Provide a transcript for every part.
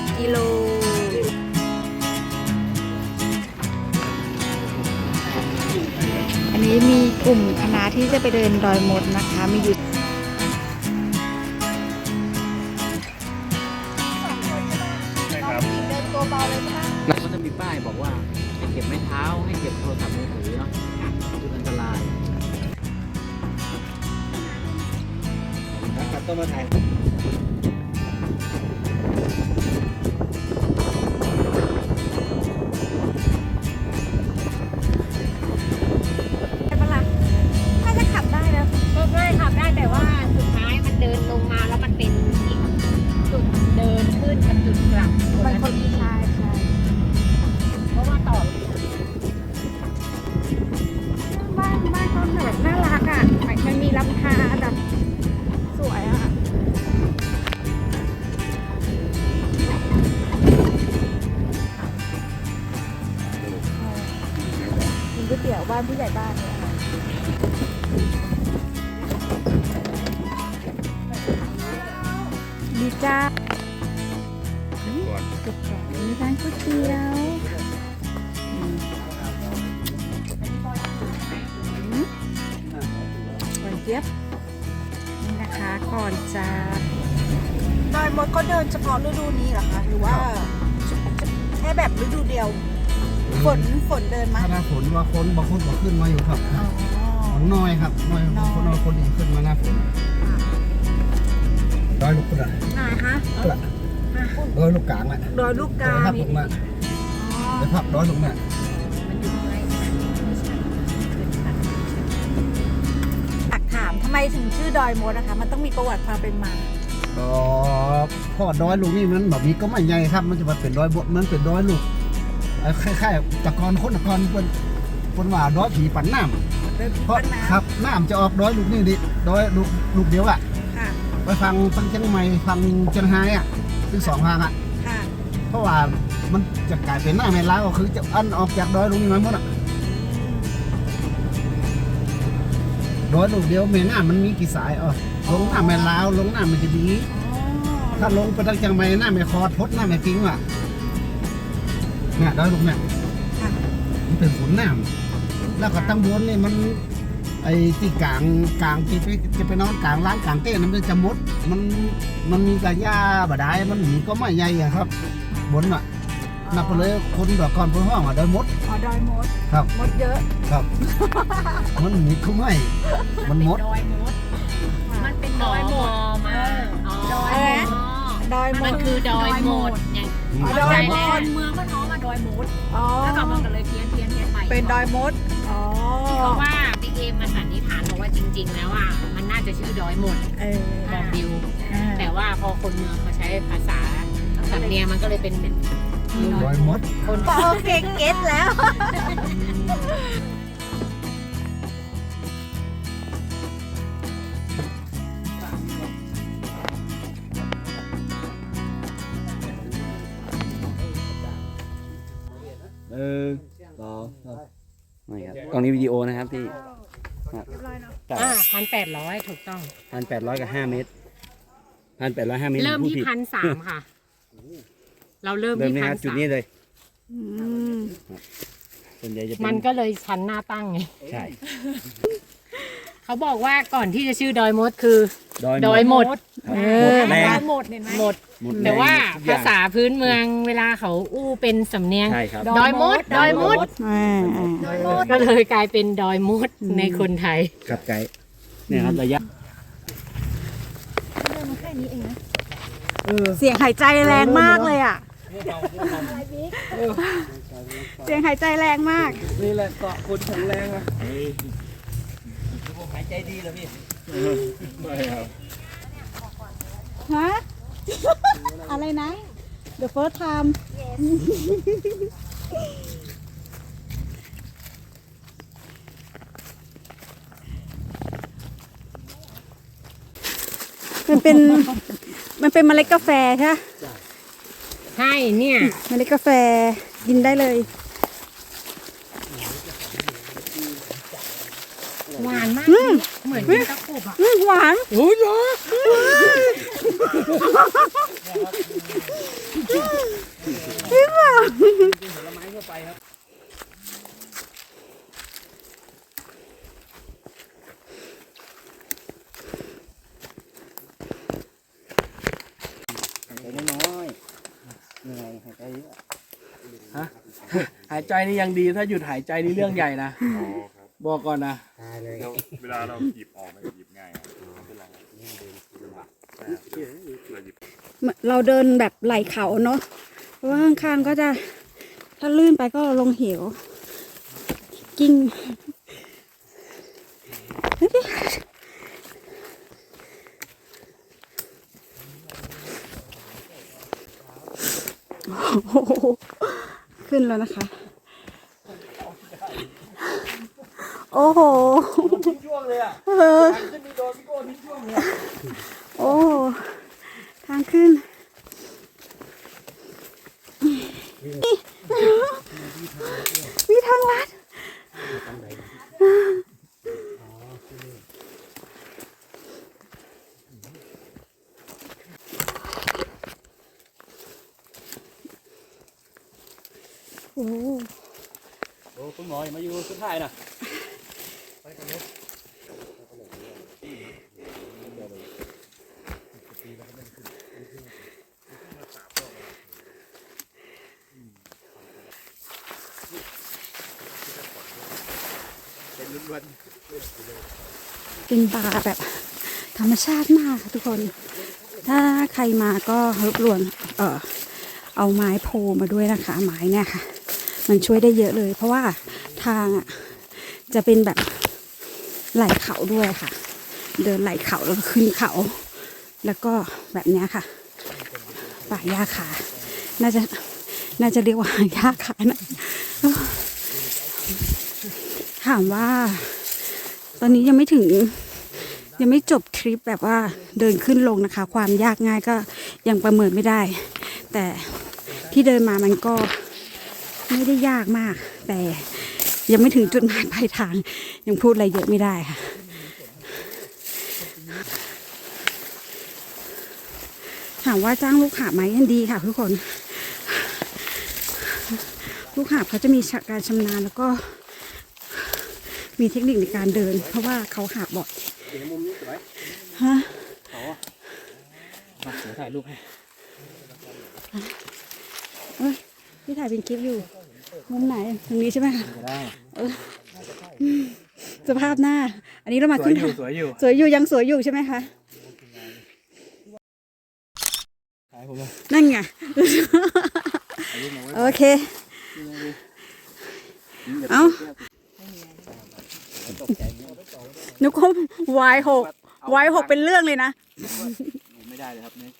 10 กิโล อันนี้มีกลุ่มคณะที่จะไปเดินดอยมดนะคะ มีอยู่ เจี๊ยบนี่นะคะก่อนจะดอยมดก็เดินเฉพาะฤดูนี้เหรอคะหรือว่าแค่แบบฤดูเดียว ฝนฝนเดินมาถ้าหน้าฝนว่าคนบางคนบอกขึ้นมาอยู่ครับอ๋อ ของน้อยครับน้อยบางคนน้อยคนดีขึ้นมาหน้าฝนดอยลูกกระไหนฮะดอยลูกกลางแหละดอยลูกกาพับลงมาไปพับดอยลงมา ไมถึงชื่อดอยมดนะคะ มันต้องมีประวัติความเป็นมาดอกพ่อดอยลูกนี่มันแบบนี้ก็ไม่ใหญ่ครับ มันจะมาเป็นดอยบดมันเป็นดอยลูกเอ่อคล้ายๆตะกอนคนตะกอนเป็นคนว่าดอยผีปั่นน้โดยำเพราะปัญหาครับน้ำจะออกดอยลูกนี่ดิดอยลูกลูกเดียวอะค่ะ ไปฟังฟังเชียงใหม่ฟังเชียงรายอะคือสองทางอะค่ะ เพราะว่ามันจะกลายเป็นหน้าแม่ล้าวก็คือจะอันออกจากดอยลูกนี้มาหมดอะ ดอยลูกเดียวแม่น้ามันมีกี่สายอ๋อลงหน้าแม่ล้าวลงหน้ามันจะดีถ้าลงไปทางเชียงใหม่หน้าแม่คอดพดหน้าแม่กิ้งอะเนี่ยดอยลูกเนี่ยค่ะมันเป็นขุนน้ำแล้วก็ตั้งบนนี่มันไอ้ที่กลางกลางที่ไปจะไปนอนกลางร้านกลางเต้นมันจะมด มันมันมีกระยาบดายมันมีก็ไม่ใหญ่อะครับ บนอะ นับไปเลยคนดอกก่อนบนห้องอะได้หมด อ๋อดอยมดครับ มดเยอะครับ มันหนีเขาไม่มันหมด ดอยมด มันเป็นดอยหมดมาอ๋อดอยอะไรนะ ดอยมมันด คือดอยหมดอย่างอ๋อดดออยยหหมมดดเมืองก็น้องมาดอยมดอ๋อแล้วก็มันก็เลยเพี้ยนเพี้ยนเพี้ยนไปเป็นดอยมดอ๋อเพราะว่าบิ๊กเอมมาสันนิษฐานบอกว่าจริง ๆ แล้วอะมันน่าจะชื่อดอยหมดเออบอกบิวอ่าแต่ว่าพอคนเมืองเขาใช้ภาษาสำเนียงมันก็เลยเป็นเป็น รอยหมดคนโอเคเก็ตแล้วเออต่อไม่ครับกล้องนี้วิดีโอนะครับพี่อ่าพันแปดร้อยถูกต้อง พันแปดร้อยกับห้าเมตรพันแปดร้อยห้าเมตรเริ่มพูดที่ผิด พันสามค่ะ เราเริ่มเริ่มที่นี่พัคนรับจุดสามนี้เลยอืมส่วนใหญ่จะเป็นมันก็เลยชั้นหน้าตั้งไงใช่เขาบอกว่าก่อนที่จะชื่อดอยมดคือ ดอยดอยหมด ครับเอหมดอแรงหมดเห็นไหม หมด หมดแต่ว่าแรงทุกอย่ภางษาพื้นเมืองเวลาเขาอู้เป็นสำเนียง ใช่ครับ ดอยมด ดอยมด อ่าอ่า ก็เลยกลายเป็นดอยมดในคนไทย กับไกด์เนี่ยครับระยะ เสียงหายใจแรงมากเลยอะ เสียงหายใจแรงมาก นี่แหละเกาะคนแข็งแรงอะหายใจดีเหรอพี่ไม่ครับฮะอะไรนะ The first time มันเป็น มันเป็นเมล็ดกาแฟใช่ไหม ใช่เนี่ยเมล็ดกาแฟกินได้เลยนหวานมากเหมือนกินตะกุบอะ อืมหวานโอ้ยเหรอหายใจน้อยๆเหนื่อยหายใจเยอะ หาย ใจนี่ยังดีถ้าหยุดหายใจนี่เรื่องใหญ่นะอ๋อครับบอกก่อนนะตายเลยแล้วเวลาเราหยิบออกมันจะหยิบง่ายครับไม่เป็นไรครับนี่เดินลำบากใช่ครับเราหยิบเราเดินแบบไหลเขาเนาะเพราะว่าข้างๆก็จะถ้าลื่นไปก็ลงเหว กิ้งโอ้โหขึ้นแล้วนะคะ โอ้โห ทิ้งช่วงเลยอะเออขึ้นนี่โดนพี่โก้ทิ้งช่วงเลยโอ้ทางขึ้น มีทางลัด โอ้โอ้คุณหมออย่ามาอยู่สุดท้ายนะ เป็นป่าแบบธรรมชาติมากค่ะทุกคน ถ้าใครมาก็รบกวนเออเอาไม้โพมาด้วยนะคะ ไม้เนี่ยค่ะ มันช่วยได้เยอะเลย เพราะว่าทางอะจะเป็นแบบไหลเขาด้วยค่ะ เดินไหลเขาแล้วก็ขึ้นเขา แล้วก็แบบนี้ค่ะ ป่าหญ้าขา น่าจะน่าจะเรียกว่าหญ้าขานะถามว่า ตอนนี้ยังไม่ถึง ยังไม่จบทริปแบบว่าเดินขึ้นลงนะคะ ความยากง่ายก็ยังประเมินไม่ได้ แต่ที่เดินมามันก็ไม่ได้ยากมาก แต่ยังไม่ถึงจุดหมายปลายทาง ยังพูดอะไรเยอะไม่ได้ค่ะถามว่าจ้างลูกหาบไหมยันดีค่ะทุกคน ลูกหาบเขาจะมีการชำนาญแล้วก็มีเทคนิคในการเดิน เพราะว่าเขาหาบบ่อย เดี๋ยวมุมนี้สวยฮะเขาอะมาเดี๋ยวถ่ายรูปให้พี่ถ่ายเป็นคลิปอยู่ มุมไหนตรงนี้ใช่ไหมคะจะได้สภาพหน้า อันนี้เรามาสวขึ้ยนอยู่สวยอยู่สวยอยู่ยังสวยอยู่ใช่ไหมคะถ่ายผมเลยนั่นไง ถ่ายรูปมาไว้โอเค เอา นึกว่าวายหกวายหกเป็นเรื่องเลยนะ ไม่ได้เลยครับนี่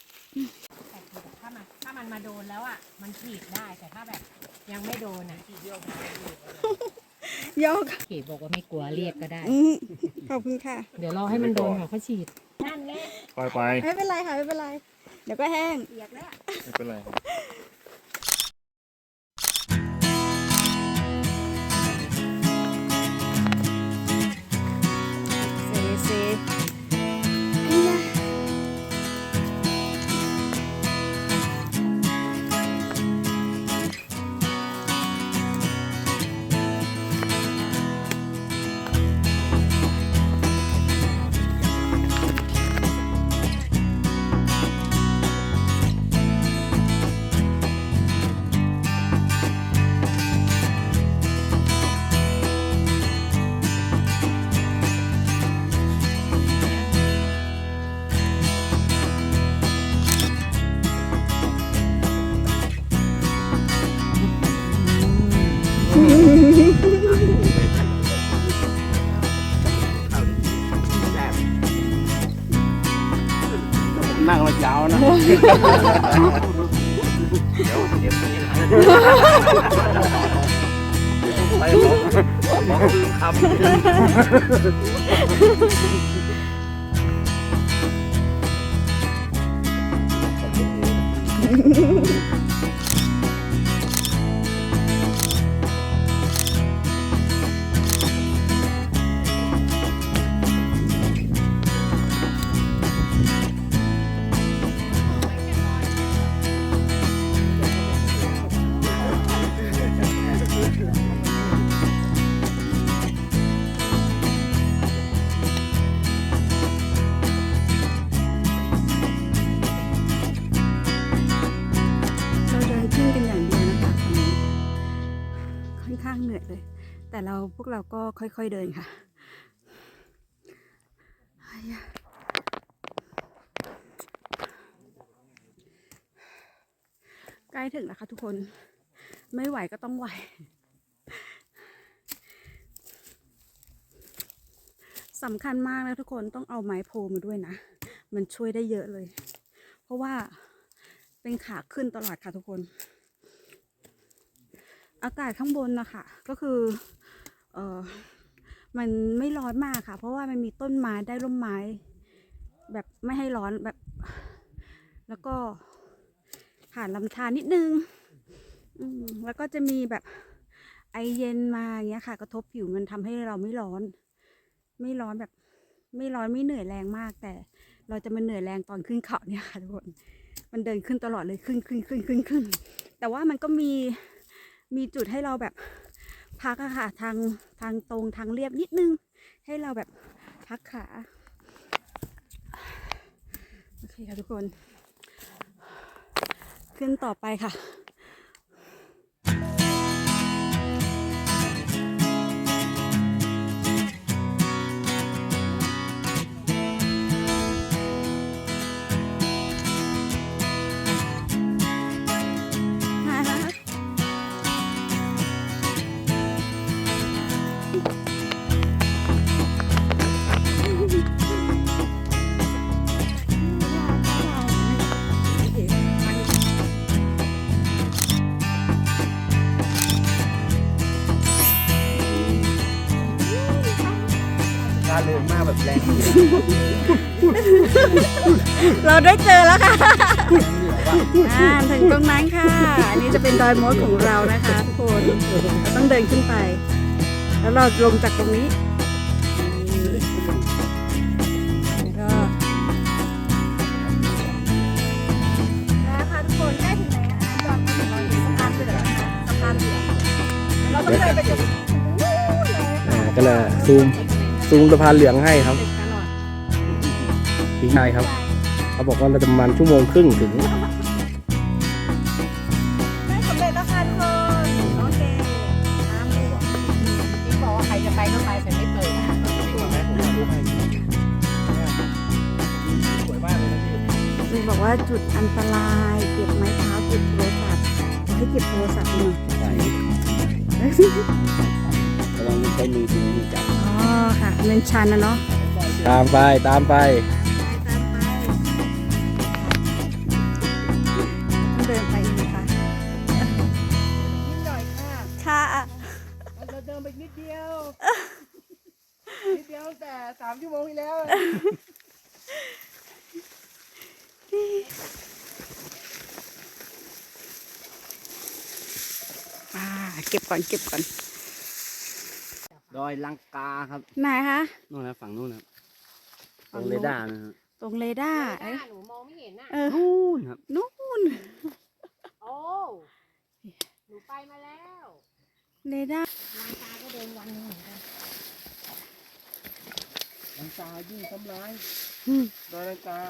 ถ้ามันถ้ามันมาโดนแล้วอะ มันฉีดได้แต่ถ้าแบบยังไม่โดนอะยกฉีดบอกว่าไม่กลัวเรียกก็ได้อืมขอบคุณค่ะ เดี๋ยวรอให้มันโดนก่อนเขาฉีดนั่นแหละปล่อยไปไม่เป็นไรค่ะไม่เป็นไร เดี๋ยวก็แห้งไม่เป็นไราวนะไปบอกบอกคือคำ วกเราก็ค่อยๆเดินค่ะใกล้ถึงแล้วค่ะทุกคน ไม่ไหวก็ต้องไหว สำคัญมากนะทุกคนต้องเอาไม้โพมาด้วยนะ มันช่วยได้เยอะเลย เพราะว่าเป็นขาขึ้นตลอดค่ะทุกคน อากาศข้างบนนะคะก็คือ เออมันไม่ร้อนมากค่ะ เพราะว่ามันมีต้นไม้ได้ร่มไม้ แบบไม่ให้ร้อนแบบ แล้วก็ผ่านลำธารนิดนึงแล้วก็จะมีแบบไอเย็นมาอย่างเงี้ยค่ะ กระทบผิวมันทำให้เราไม่ร้อน ไม่ร้อนแบบ ไม่ร้อนไม่เหนื่อยแรงมาก แต่เราจะมาเหนื่อยแรงตอนขึ้นเขาเนี่ยค่ะทุกคนมันเดินขึ้นตลอดเลยขึ้นขึ้นขึ้นขึ้นขึ้นแต่ว่ามันก็มีมีจุดให้เราแบบ พักอะค่ะ ทางทางตรงทางเรียบนิดนึง ให้เราแบบพักขาโอเคค่ะทุกคน ขึ้นต่อไปค่ะ เดินมาแบบแรงเราได้เจอแล้วค่ะอ่าถึงตรงนั้นค่ะ อันนี้จะเป็นดอยมดของเรานะคะทุกคนเราต้องเดินขึ้นไป แล้วเราลงจากตรงนี้แล้วก็นะคะทุกคนใกล้ถึงไหนอะจอดมาถึงเราอยู่สะพานเหลืองนะคะสะพานเหลืองเราต้องเดินไปจนถึงนู้นเลยค่ะ อ่าก็เลยซูม ซูมสะพานเหลืองให้ครับตึกตลอดพี่ชายครับ เขาบอกว่าเราจะประมาณชั่วโมงครึ่งถึง ได้สำเร็จแล้วค่ะทุกคนโอเคน้ำเลยที่บอกว่าใครจะไปก็ไปแต่ไม่เปิดนะคะสวยมากเลยนะพี่มีบอกว่าจุดอันตรา ชันนะเนาะตามไปตามไปต้องเดินไปอีกนะคะนิดหน่อยค่ะค่ะเราเดินไปนิดเดียวนิดเดียวแต่สามชั่วโมงที่แล้วอ่าเก็บก่อนเก็บก่อน ดอยลังกาครับไหนคะนู่นนะฝั่งนู้นนะครับตฝั่รงงนู้นเรดาร์นะฮะตรงเรดาร์หเอ้ยน้าหนูมองไม่เห็นน่ะเออนู่นครับนู่นโอ้หนูไปมาแล้วเรดาร์ลางตาก็เดินวันหนึงเหมือนกันลังกายิ่งทำร้ายอืมดอยลังกา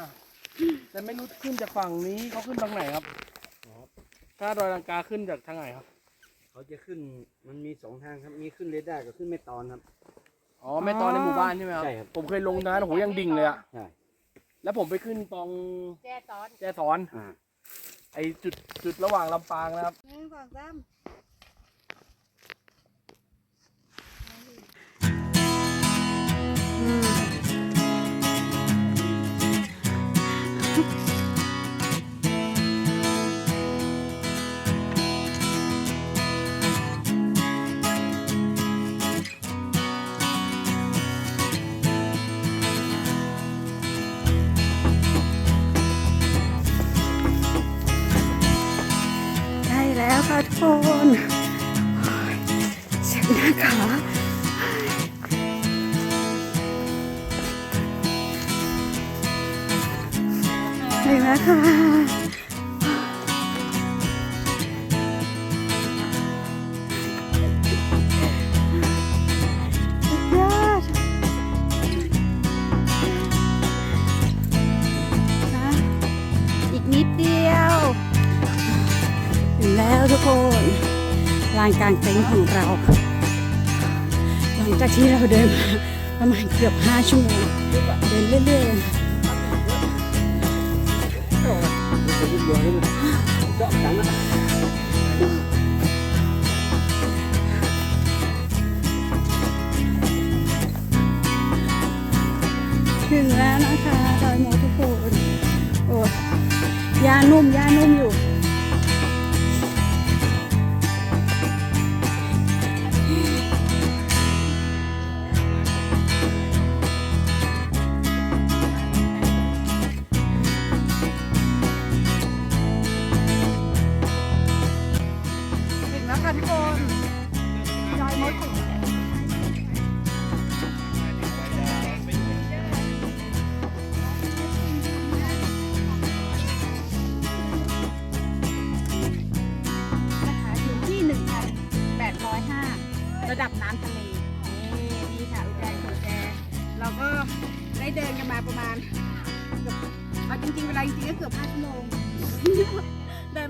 แต่ไม่รู้ขึ้นจากฝั่งนี้เขาขึ้นทางไหนครับถ้าดอยลังกาขึ้นจากทางไหนครับ เขาจะขึ้นมันมีสองทางครับ มีขึ้นเรดาร์กับขึ้นแม่ตอนครับ อ๋อแม่ตอนในหมู่บ้านใช่ไหมครับ ใช่ครับ ผมเคยลงนะผมยังดิ่งเลยอะใช่ แล้วผมไปขึ้นตรงแจ้ซ้อนแจสอน อ่า ไอจุดจุดระหว่างลำปางนะครับ หนึ่งสองสาม ค่ะทุกคนเจ็บหน้าขาไปแล้วค่ะานกลางเต็นท์ของเราหลังจากที่เราเดินมาประมาณเกือบ5ชั่วโมงเดินเรื่อยๆถึงแล้วนะคะดอยโมทุกคนโอ้ยานุ่มยานุ่มอยู่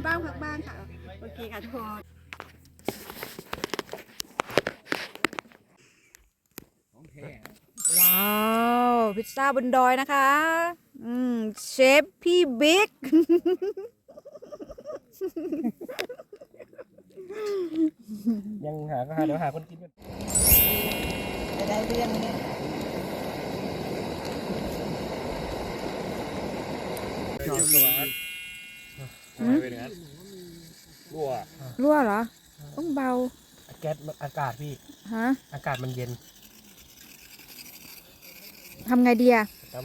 บ้างพักบ้างค่ะโอเคค่ะทุกคนว้าว พิซซ่าบนดอยนะคะ อืมเชฟพี่บิ๊กยังหาก็หาเดี๋ยวหาคนกินกันจะได้เรื่องนี้เยี่ยมตัวนั้น ทำไมเป็นอย่างนั้นรั่วรั่วเหรอ ต้องเบา แก๊สมันอากาศพี่ ฮะ อากาศมันเย็นทำไงดีอะจ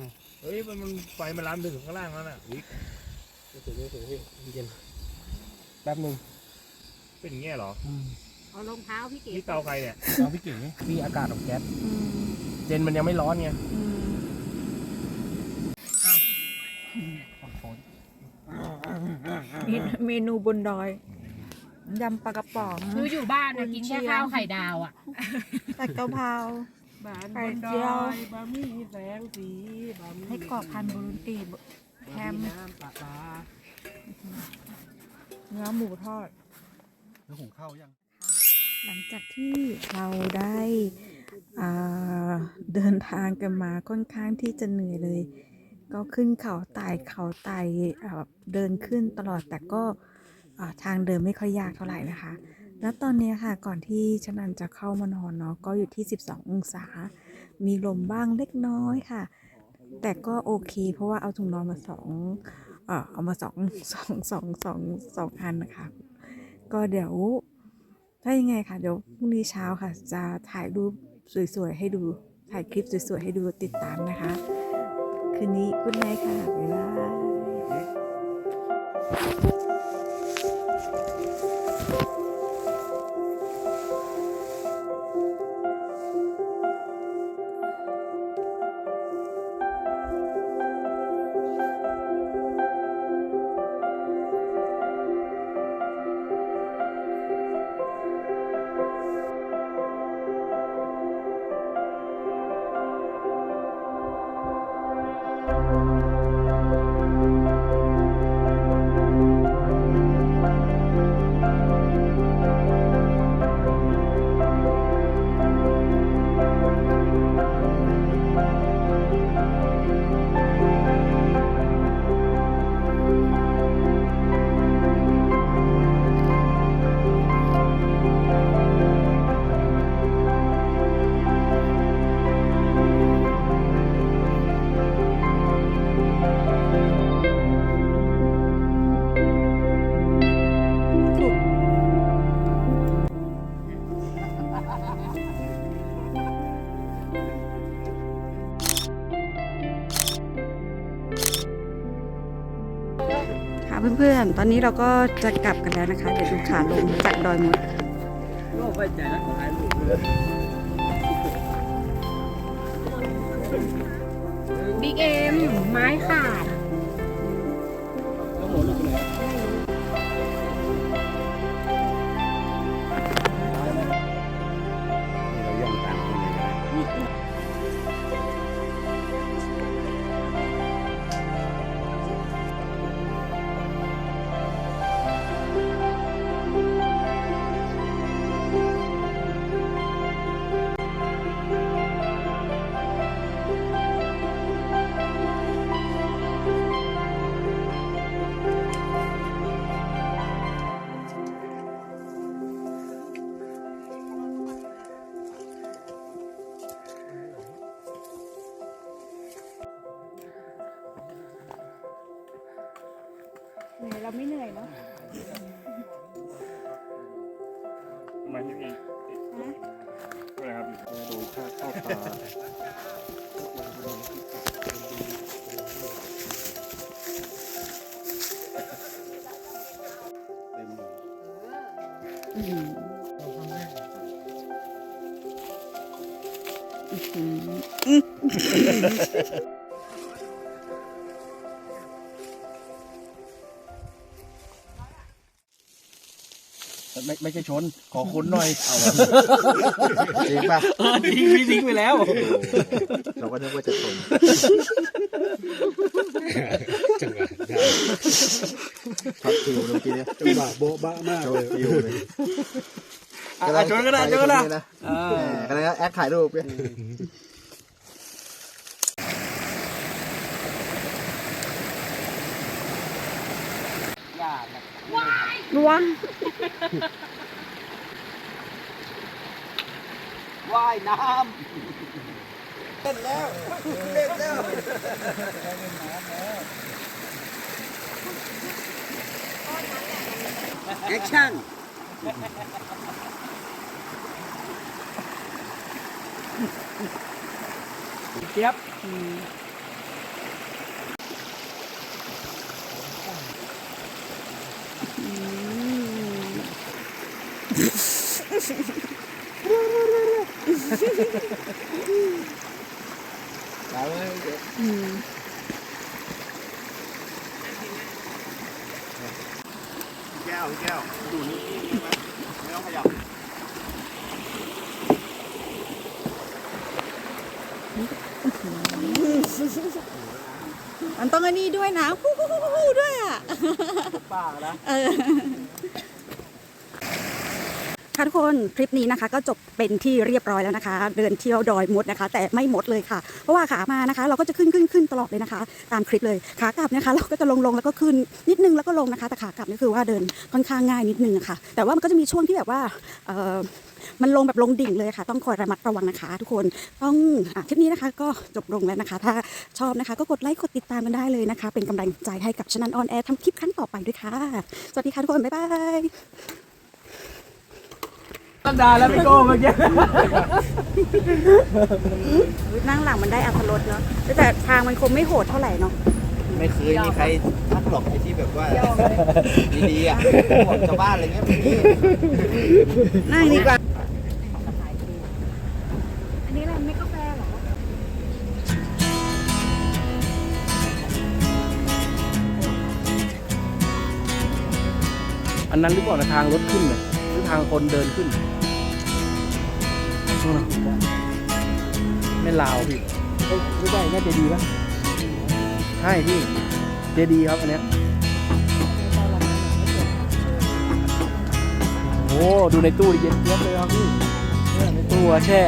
เฮ้ยมันมันไฟมันลามถึงข้างล่างแล้วน่ะวิกำไม่ถึงไม่ถึงพี่มันเย็นแป๊บหนึ่งเป็นอย่างเงี้ยเหรอเอารองเท้าพี่เก๋นี่เตาใครเนี่ย เอาพี่เก๋พี่อากาศของแก๊สเย็นมันยังไม่ร้อนไง เมนูบนดอยยำปลากระป๋องคืออยู่บ้านน่ะกินแค่ข้าวไข่ดาวอะผัดกะเพราบ้านไข่เจียวบะหมี่แสงสีบะหมี่ให้กรอบพันบุรุตีแฮมน้ำปลาปลาเนื้อหมูทอดแล้วหุงข้าวยัง หลังจากที่เราได้อ่าเดินทางกันมาค่อนข้างที่จะเหนื่อยเลย ก็ขึ้นเขาไต่เขาไต่เดินขึ้นตลอดแต่ก็ทางเดินไม่ค่อยยากเท่าไหร่นะคะ แล้วตอนนี้ค่ะก่อนที่ชนันจะเข้ามานอนเนาะก็อยู่ที่ 12 องศา มีลมบ้างเล็กน้อยค่ะ แต่ก็โอเค เพราะว่าเอาถุงนอนมาสองเอ่อเอามาสองสองสองสองสองอันนะคะ ก็เดี๋ยวถ้ายังไงค่ะเดี๋ยวพรุ่งนี้เช้าค่ะ จะถ่ายรูปสวยๆให้ดูถ่ายคลิปสวยๆให้ดูติดตามนะคะ คืนนี้กุ๊ดไนท์ค่ะบ๊ายบาย เพื่อนๆ ตอนนี้เราก็จะกลับกันแล้วนะคะ เดี๋ยวดูขาลงจากดอยมดโลกไปใจแล้วถ่ายรูปเลยบิ๊กเอ็มไม้ขาด ไม่ไม่ใช่ชน ขอคุ้นหน่อยจริงป่ะเออทิ้งพี่ทิ้งไปแล้ว เราก็นึกว่าจะชนช็อตคิวเมื่อกี้เนี่ยจังหวะโบ๊ะบ้ามากเลยคิวเลยอะชนก็ได้ชนก็ได้นะอ่ากำลังแอคถ่ายรูปเนี่ยว้า รว่ายน้ำเล่นแล้วเล่นแล้วแอคชั่นเจี๊ยบ อืมแก้วแก้วดูนี่ไม่ต้องขยับ มันต้องอันนี้ด้วยนะฮู้ฮู้ฮู้ฮู้ด้วยอะ ป้านะ เออ คลิปนี้นะคะ ก็จบเป็นที่เรียบร้อยแล้วนะคะ เดินเที่ยวดอยมดนะคะ แต่ไม่หมดเลยค่ะ เพราะว่าขามานะคะ เราก็จะขึ้นขึ้นขึ้นตลอดเลยนะคะ ตามคลิปเลยขากลับนะคะ เราก็จะลงลงแล้วก็ขึ้นนิดนึงแล้วก็ลงนะคะ แต่ขากลับนี่คือว่าเดินค่อนข้างง่ายนิดนึงะค่ะ แต่ว่ามันก็จะมีช่วงที่แบบว่ามันลงแบบลงดิ่งเลยค่ะ ต้องคอยระมัดระวังนะคะ ทุกคนต้องอคลิปนี้นะคะ ก็จบลงแล้วนะคะ ถ้าชอบนะคะ ก็กดไลค์กดติดตามกันได้เลยนะคะ เป็นกำลังใจให้กับชนันออนแอร์ทำคลิปครั้งต่อไปด้วยค่ะ สวัสดีค่ะทุกคน บ๊ายบาย ตั้งดานแล้วพี่โก้เมื่อกี้นั่งหลังมันได้อัตรสเนาะแต่ทางมันคงไม่โหดเท่าไหร่เนาะไม่เคยมีใครทักหรอกไอ้ที่แบบว่าดีๆอะพวกชาวบ้านอะไรเงี้ยไม่มีนั่งดีกว่าอันนี้อะไรไม่กาแฟเหรออันนั้นหรือเปล่านะทางรถขึ้นน่ะหรือทางคนเดินขึ้น นู่นนะไม่ลาวพี่ไม่ใช่น่าจะดีป่ะใช่พี่เจดีครับอันเนี้ยโอ้ดูในตู้ดิเย็นเจี๊ยบเลยครับพี่ในตู้แช่